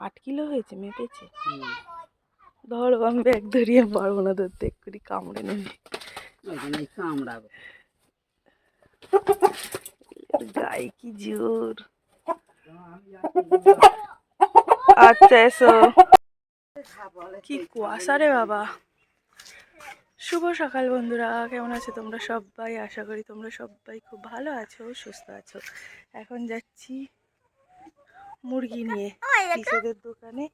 আট কিলো হয়েছে মেপেছে ধরো আমি ব্যাগ ধরিয়ে পারব না ধরতে এক্ষুনি কামড়ে নেবে। কামড়াবে। গায়ে কি জোর। আচ্ছা এসো। কি কুয়াশা রে বাবা। শুভ সকাল বন্ধুরা কেমন আছো তোমরা সবাই? আশা করি তোমরা সবাই খুব ভালো আছো সুস্থ আছো। এখন যাচ্ছি মুরগি নিয়ে কিসেদের দোকানে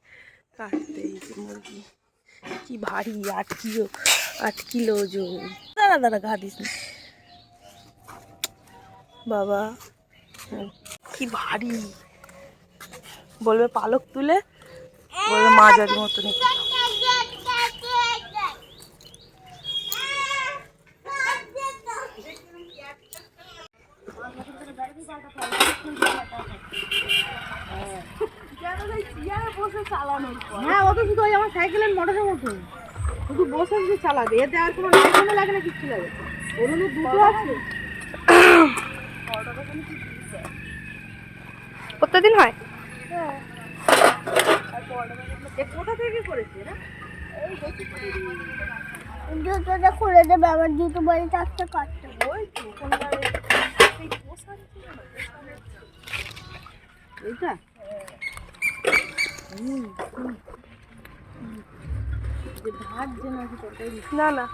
কাটতে এই যে মুরগি কি ভারী আট কিলো আট কিলো ওজন দাঁড়া দাঁড়া ঘা দিস বাবা কি ভারী বলবে পালক তুলে বলবে মাঝারি মতো নিতে হ্যাঁ ও তো শুধু ওই আমার সাইকেলের মোটরের মতো শুধু বসে শুধু চালাবে। এতে আর কোনো লাইসেন্স লাগে না কিচ্ছু লাগে। ওর হলো দুটো আছে। প্রত্যেকদিন হয়? এ কোথা থেকে করেছে না জুতোটা খুলে দেবে আমার জুতো বাড়ি চারটে কাটতে ওই তো এইটা হুম হুম। যে ভাত যে নাকি তরকারি না না,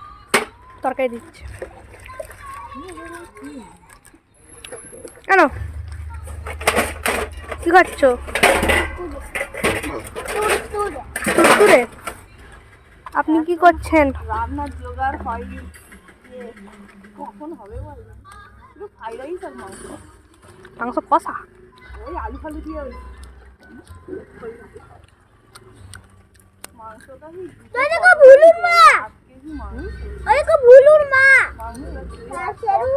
তরকারি দিচ্ছে। কেন? কি তুরে আপনি কি করছেন? হয়নি কখন হবে বল না মাংস মাংস কষা? ওই আলু ফালু দিয়ে ভুলুর মা ওই দেখো ভুলুর মা শেরু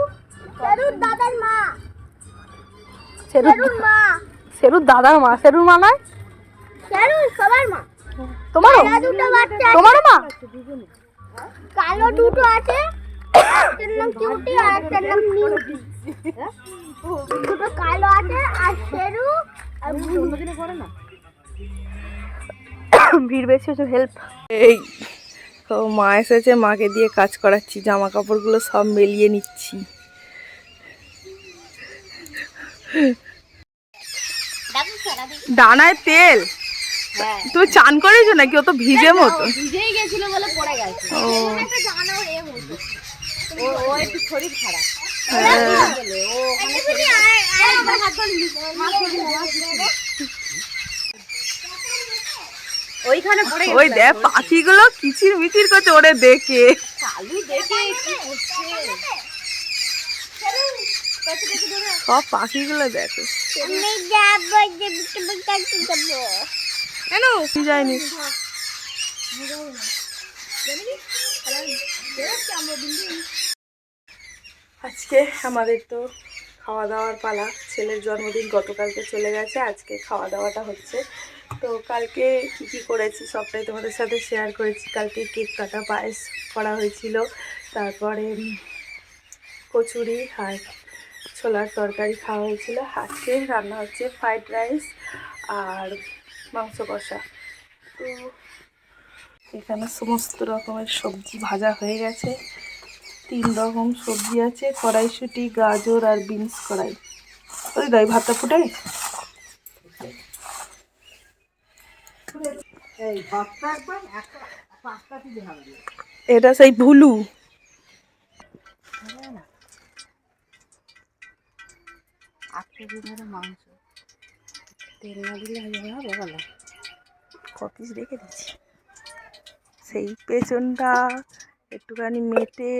শেরুর দাদার মা সেরু মা সেরুর দাদার মা, সেরুর মা নয়? শেরু সবার মা তোমারও? দুটো বাচ্চা তোমারও মা? কালো দুটো আছে, একটার নাম কিউটি আর একটার নাম মিউটি। দুটো কালো আছে আর ভুলু জন্মদিনে করে না ভিড় বেশি হচ্ছে হেল্প এই তো মা এসেছে মাকে দিয়ে কাজ করাচ্ছি জামা কাপড়গুলো সব মেলিয়ে নিচ্ছি। ডানায় তেল? তুমি চান করেছ নাকি? ও তো ভিজে মতো। ভিজেই গেছিল বলে পড়ে গেছে। একটা শরীর খারাপ। হ্যাঁ। ও ওইখানে পড়ে ওই দেখ পাখিগুলো কিচির মিচির করছে ওরে দেখে। সব পাখিগুলো দেখো। কেন? যায়নি। আজকে আমাদের তো খাওয়া দাওয়ার পালা। ছেলের জন্মদিন গতকালকে চলে গেছে, আজকে খাওয়া দাওয়াটা হচ্ছে। তো কালকে কী কী করেছি সবটাই তোমাদের সাথে শেয়ার করেছি। কালকে কেক কাটা পায়েস করা হয়েছিল, তারপরে কচুরি আর ছোলার তরকারি খাওয়া হয়েছিল। আজকে রান্না হচ্ছে ফ্রাইড রাইস আর মাংস কষা। তো এখানে সমস্ত রকমের সবজি ভাজা হয়ে গেছে। তিন রকম সবজি আছে কড়াইশুটি গাজর আর বিনস কড়াই। ওই দাই ভাতটা ফুটে? এটা সেই ভুলু। মাংস। তেল না দিলে হবে না বলা। রেখে দিচ্ছি। সেই পেছনটা একটুখানি মেটে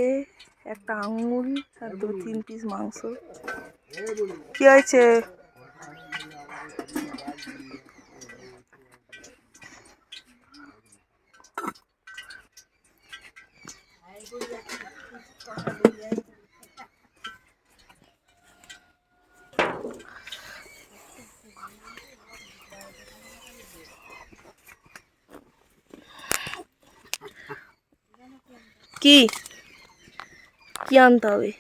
একটা আঙুল আর দু তিন পিস মাংস। কি হয়েছে? কি? આમ તો આવી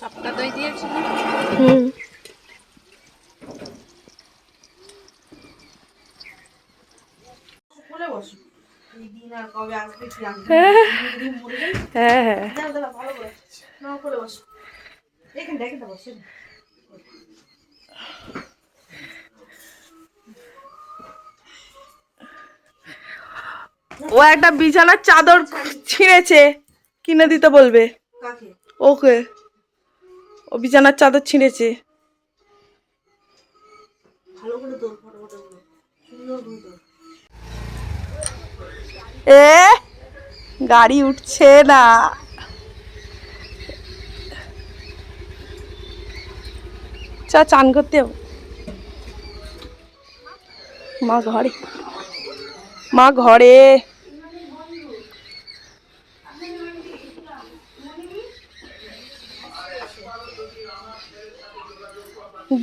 তা দই হুম। হ্যাঁ। হ্যাঁ হ্যাঁ। দাঁড়া দাঁড়া ভালো করে। করে বসো। এখানে দেখে বসো ও একটা বিছানার চাদর ছিঁড়েছে। কিনে দিতে বলবে। ওকে। ও বিছানার চাদর ছিঁড়েছে। এ গাড়ি উঠছে না। চা চান করতে। মা ঘরে মা ঘরে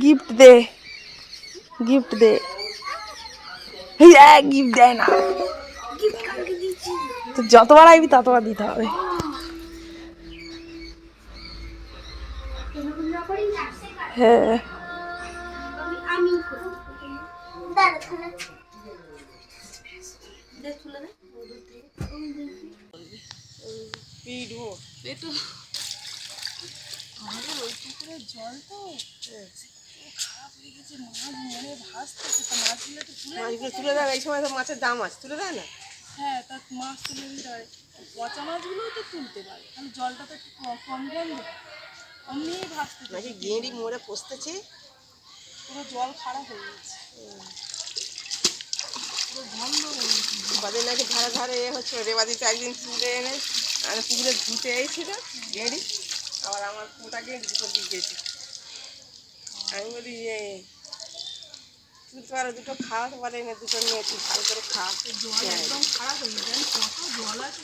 গিফট দে গিফট দে গিফট দেয় না তো যতবার আইবি ততবার দিতে হবে হ্যাঁ আমি দাঁড়া তাহলে মাছগুলো তুলে দেয় এই সময় তো মাছের দাম আছে তুলে দেয় না? হ্যাঁ তা মাছ তুলে দিতে পারে পচা মাছগুলোও তো তুলতে পারে। জলটা তো একটু কম গন্ধ। অমনি ভাসতে থাকে। নাকি গেঁড়ি পচতেছে পুরো জল খারাপ হয়ে গেছে। বাদে নাকি ধারে ধারে এ হচ্ছে রেবাদিতে একদিন তুলে এনে আর পুকুরে ধুতে এসেছিল গেঁড়ি আবার আমার মোটা গেঁড়ি দুটো গেছে আমি বলি যে তুলতে পারো দুটো খাওয়াতে পারে না দুটো নিয়ে তুই ভালো করে খাওয়া জল একদম খারাপ হয়ে কত জল আছে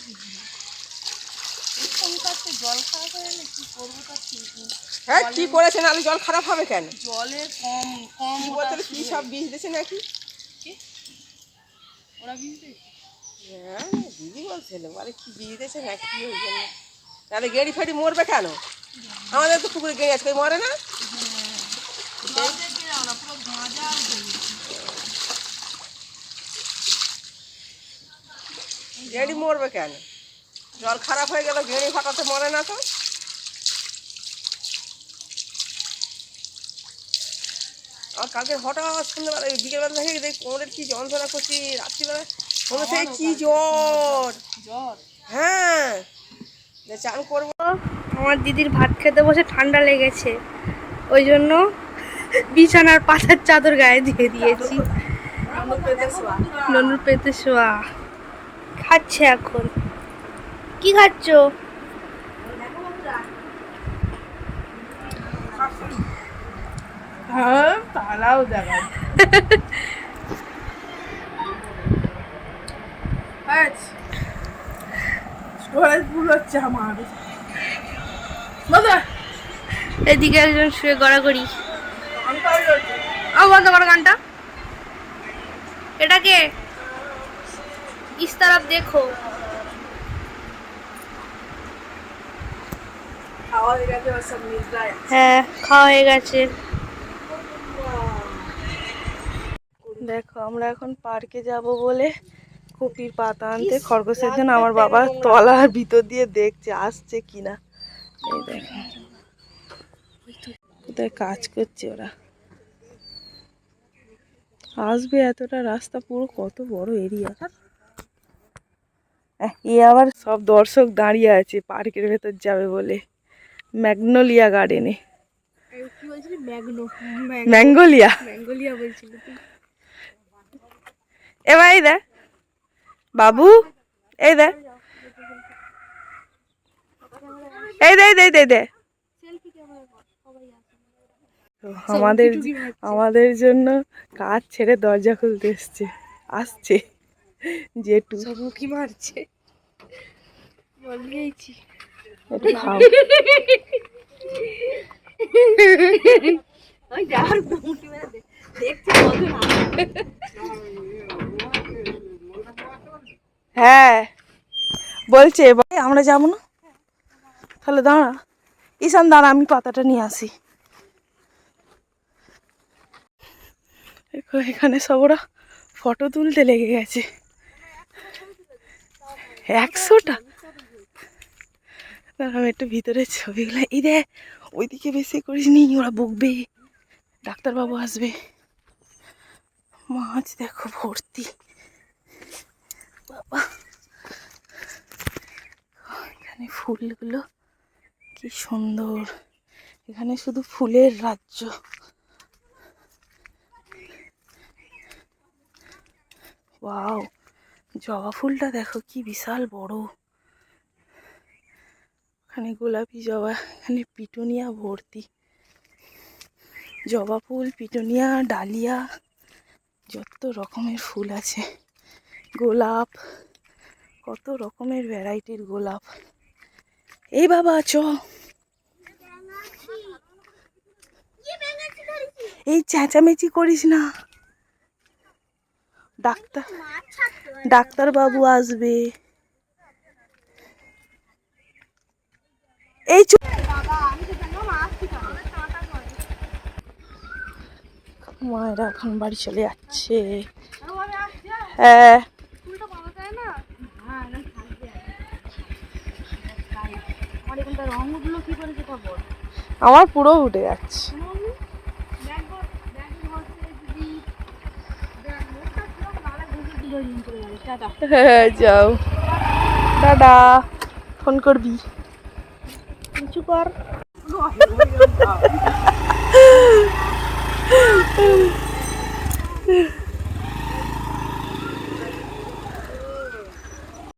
জল খারাপ হয়ে গেলে কি করব ঠিক হ্যাঁ কি করেছেন আলু? জল খারাপ হবে কেন? জলে কম কম বোতলে কি সব বিষ দিয়েছে নাকি? ওরা বুঝতে হ্যাঁ দিদি বলছিল বলে কি বিষ দিয়েছে না কি ওই জন্য তাহলে গেড়ি ফেড়ি মরবে কেন? আমাদের তো পুকুরে গেড়ি আজকে মরে না? গেড়ি মরবে কেন? জল খারাপ হয়ে গেল গেড়ি ফাটাতে মরে না তো? আর কালকে হঠাৎ সন্ধ্যেবেলা এই বিকেলবেলা থেকে দেখি কোমরের কি যন্ত্রণা করছি রাত্রিবেলা মনে হচ্ছে কি জ্বর? জ্বর? হ্যাঁ। চান করব। আমার দিদির ভাত খেতে বসে ঠান্ডা লেগেছে। ওই জন্য বিছানার পাতার চাদর গায়ে দিয়ে দিয়েছি। ননুর পেতে শোয়া। খাচ্ছে এখন। কি খাচ্ছ? হ্যাঁ দেখা এদিকে একজন শুয়ে গড়াগড়ি। ও বন্ধ করো গানটা। এটাকে ইস তরফ দেখো। হয়ে হ্যাঁ খাওয়া হয়ে গেছে। দেখো আমরা এখন পার্কে যাব বলে কপির পাতা আনতে। খরগোশের জন্য আমার বাবা তলার ভিতর দিয়ে দেখছে আসছে কিনা। এই দেখো। কোথায় কাজ করছে ওরা? আসবে এতটা রাস্তা পুরো কত বড় এরিয়া এ আবার সব দর্শক দাঁড়িয়ে আছে পার্কের ভেতর যাবে বলে। ম্যাগনোলিয়া গার্ডেনে ম্যাঙ্গোলিয়া। ম্যাঙ্গোলিয়া বলছিলি এ ভাই দে বাবু এই দে এই দে দে দে, দে তো আমাদের আমাদের জন্য কাজ ছেড়ে দরজা খুলতে এসছে। আসছে। জেঠু কি মারছে? হ্যাঁ। বলছে আমরা যাব না? তাহলে দাঁড়া। ঈশান দাঁড়া আমি পাতাটা নিয়ে আসি। এখানে সব ওরা ফটো তুলতে লেগে গেছে। একশোটা? আমি একটু ভিতরে ছবিগুলো, এই দে ওইদিকে বেশি করিস নি, ওরা বকবে। ডাক্তারবাবু আসবে। মাছ দেখো, ভর্তি। বাবা, এখানে ফুলগুলো কি সুন্দর। এখানে শুধু ফুলের রাজ্য। ওয়াও জবা ফুলটা দেখো কি বিশাল বড়। এখানে গোলাপি জবা এখানে পিটুনিয়া ভর্তি। জবা ফুল পিটুনিয়া ডালিয়া যত রকমের ফুল আছে। গোলাপ কত রকমের ভ্যারাইটির গোলাপ। এই বাবা চ। এই চেঁচামেচি করিস না। ডাক্তার ডাক্তার বাবু আসবে। এই মায়েরা এখন বাড়ি চলে যাচ্ছে। হ্যাঁ। আমার পুরো উঠে যাচ্ছে। হ্যাঁ যাও দাদা ফোন করবি কিছু কর